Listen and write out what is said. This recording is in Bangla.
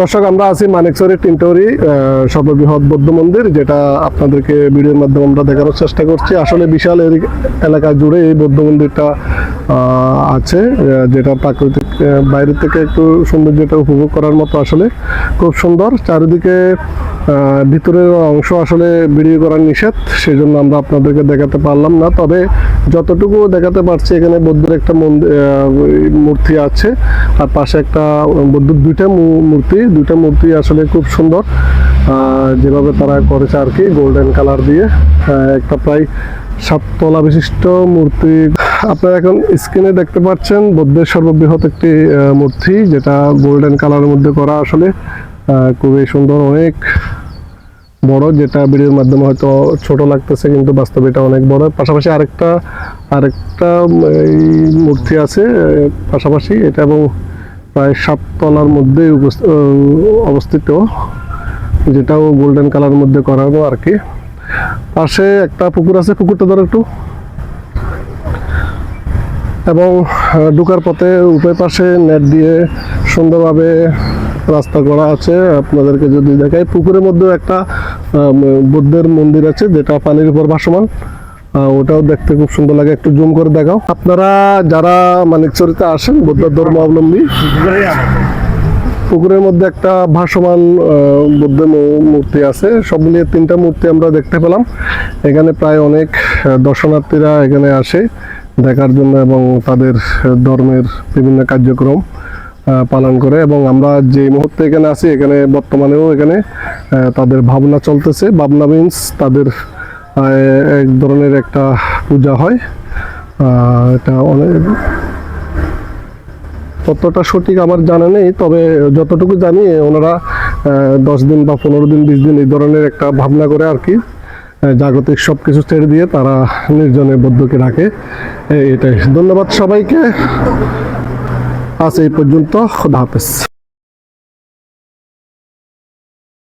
দর্শক, আমরা আছি মানিকচরি টিনটরি সর্ববৃহৎ বৌদ্ধ মন্দির, যেটা আপনাদেরকে ভিডিওর মাধ্যমে আমরা দেখানোর চেষ্টা করছি। আসলে বিশাল এলাকা জুড়ে এই বৌদ্ধ মন্দিরটা আছে যেটা প্রাকৃতিক বাইরে থেকে একটু সৌন্দর্যটা উপভোগ করার মতো আসলে খুব সুন্দর। চারিদিকে ভিতরের অংশ আসলে ভিডিও করার নিষেধ সেই জন্য আমরা আপনাদেরকে দেখাতে পারলাম না। তবে যতটুকু দেখাতে পারছি, এখানে বৌদ্ধের একটা মূর্তি আছে, আর পাশে একটা বৌদ্ধর দুইটা মূর্তি। দুইটা মূর্তি আসলে খুব সুন্দর। যেভাবে তারা করেছে আর কি গোল্ডেন কালার দিয়ে। একটা প্রায় সাততলা বিশিষ্ট মূর্তি। আপনারা এখন স্ক্রিনে দেখতে পাচ্ছেন, বৌদ্ধের সর্ববৃহৎ একটি মূর্তি, যেটা গোল্ডেন কালারের মধ্যে করা আসলে খুবই সুন্দর, অনেক বড়, যেটা ভিডিওর মাধ্যমে হয়তো ছোট লাগতেছে, কিন্তু বাস্তবে এটা অনেক বড়। পাশাপাশি আরেকটা আরেকটা এই মূর্তি আছে পাশাপাশি এটা এবং প্রায় সাততলার মধ্যে অবস্থিত, যেটাও গোল্ডেন কালার মধ্যে করানো আর কি। পাশে একটা পুকুর আছে, পুকুরটা ধর একটু। এবং ঢুকার পথে উভয় পাশে নেট দিয়ে সুন্দরভাবে রাস্তা করা আছে। আপনাদেরকে যদি দেখাই, পুকুরের মধ্যেও একটা বুদ্ধের মন্দির আছে যেটা পানির উপর ভাসমান। ওটাও দেখতে খুব সুন্দর লাগে। একটু জুম করে দেখাও। আপনারা যারা মানিকচরিতে আসেন, বৌদ্ধ ধর্মাবলম্বী পুকুরের মধ্যে একটা ভাসমান বুদ্ধ মূর্তি আছে। সব মিলিয়ে তিনটা মূর্তি আমরা দেখতে পেলাম। এখানে প্রায় অনেক দর্শনার্থীরা এখানে আসে। দেখার জন্য এবং তাদের ধর্মের বিভিন্ন কার্যক্রম পালন করে এবং আমরা যে মুহূর্তে এখানে আছি, এখানে বর্তমানেও এখানে তাদের ভাবনা চলতেছে। ভাবনা মিন্স তাদের এক ধরনের একটা পূজা হয়। এটা অনেক ততটা সঠিক আমার জানা নেই, তবে যতটুকু জানি, ওনারা দশ দিন বা পনেরো দিন, বিশ দিন এই ধরনের একটা ভাবনা করে আর কি। জাগতিক সব কিছু ছেড়ে দিয়ে তারা নির্জনে বদ্ধকে রাখে এটাই। ধন্যবাদ সবাইকে। আজ এই পর্যন্ত। হাফেজ।